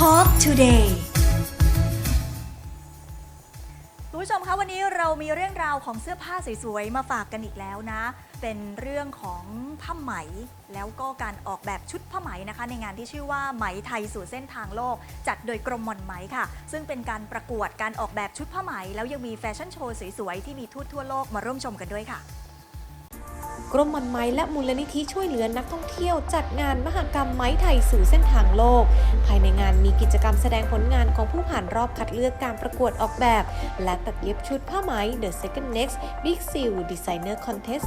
Talk Today คุณผู้ชมคะวันนี้เรามีเรื่องราวของเสื้อผ้าสวยๆ มาฝากกันอีกแล้วนะ เป็นเรื่องของผ้าไหม แล้วก็การออกแบบชุดผ้าไหมนะคะ ในงานที่ชื่อว่าไหมไทยสู่เส้นทางโลก จัดโดยกรมหม่อนไหมค่ะ ซึ่งเป็นการประกวดการออกแบบชุดผ้าไหม แล้วยังมีแฟชั่นโชว์สวยๆ ที่มีทูตทั่วโลกมาร่วมชมกันด้วยค่ะ กรมมันไม้และมูลนิธิช่วยเหลือนักท่องเที่ยว จัดงานมหกรรมไม้ไทยสู่เส้นทางโลก ภายในงานมีกิจกรรมแสดงผลงานของผู้ผ่านรอบคัดเลือกการประกวดออกแบบ และตัดเย็บชุดผ้าไหม The Second Next Big Seal Designer Contest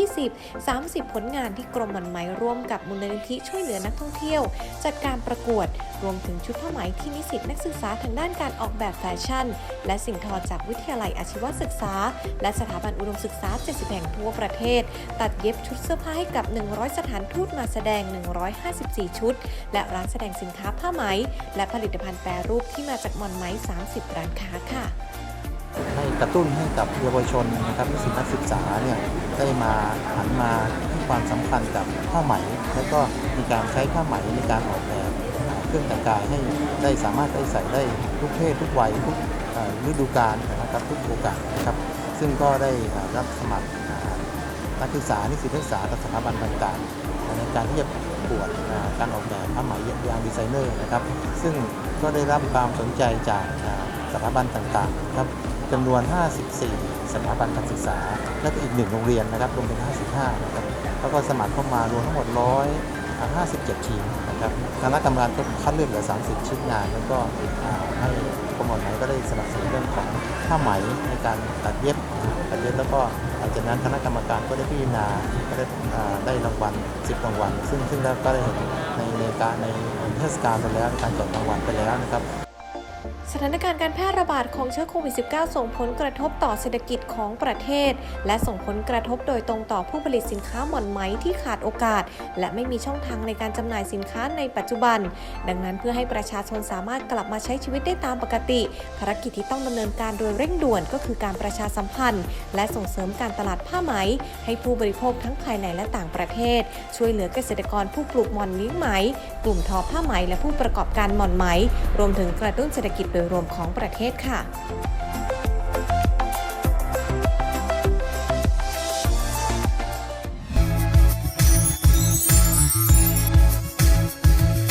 2020 30 ผลงานที่กรมมันไม้ร่วมกับมูลนิธิช่วยเหลือนักท่องเที่ยว จัดการประกวด รวมถึงชุดผ้าไหมที่นิสิตนักศึกษาทางด้านการออกแบบแฟชั่น และสิ่งทอจากวิทยาลัยอาชีวศึกษา และสถาบันอุดมศึกษา 70 แห่งทั่วประเทศตัดเย็บชุดเสื้อผ้าให้กับ 100 สถานทูตมาแสดง 154 ชุด และร้านแสดงสินค้าผ้าไหม และผลิตภัณฑ์แปรรูปที่มาจากมอนไหม 30 ร้านค้าค่ะให้กระตุ้นให้กับเยาวชนนะครับนิสิตนักศึกษาเนี่ยได้มาหันมาให้ความสำคัญกับผ้าไหม แล้วก็มีการใช้ผ้าไหมในการออกแบบเครื่องแต่งกายให้ได้สามารถได้ใส่ได้ทุกเพศทุกวัยทุกฤดูกาลนะครับทุกโอกาสนะครับ ซึ่งก็ได้รับสมัคร นักศึกษานิสิตนักศึกษากับสถาบันต่างๆในการที่จะประกวดการออกแบบผ้าไหมยางดีไซเนอร์นะครับ ซึ่งก็ได้รับความสนใจจากสถาบันต่างๆครับจำนวน 54 สถาบันการศึกษา และก็อีกหนึ่งโรงเรียนนะครับรวมเป็น 55 นะครับ แล้วก็สมัครเข้ามารวมทั้งหมด 157 ทีมนะครับคณะกรรมการก็คัดเลือกเหลือ 30 ชิ้นงาน แล้วก็ให้กรมหมอนไหมก็ได้สนับสนุนเรื่องของผ้าไหมในการตัดเย็บตัดเย็บแล้วก็ ลังจากนั้นคณะกรรมการก็ได้พิจารณาก็ได้ได้รางวัล10รางวัลซึ่งซึ่งแล้วก็ได้เห็นในในการในเทศกาลไปแล้วในการแจดรางวัลไปแล้วนะครับ สถานการณ์การแพร่ระบาดของเชื้อโควิด -19 ส่งผลกระทบต่อเศรษฐกิจของประเทศ และส่งผลกระทบโดยตรงต่อผู้ผลิตสินค้าหม่อนไหมที่ขาดโอกาส และไม่มีช่องทางในการจำหน่ายสินค้าในปัจจุบัน ดังนั้นเพื่อให้ประชาชนสามารถกลับมาใช้ชีวิตได้ตามปกติ ภารกิจที่ต้องดำเนินการโดยเร่งด่วนก็คือการประชาสัมพันธ์ และส่งเสริมการตลาดผ้าไหม ให้ผู้บริโภคทั้งภายในและต่างประเทศ ช่วยเหลือเกษตรกรผู้ปลูกหม่อนเลี้ยงไหม กลุ่มทอผ้าไหม และผู้ประกอบการหม่อนไหม รวมถึงกระตุ้นเศรษฐกิจโดยรวมของประเทศค่ะ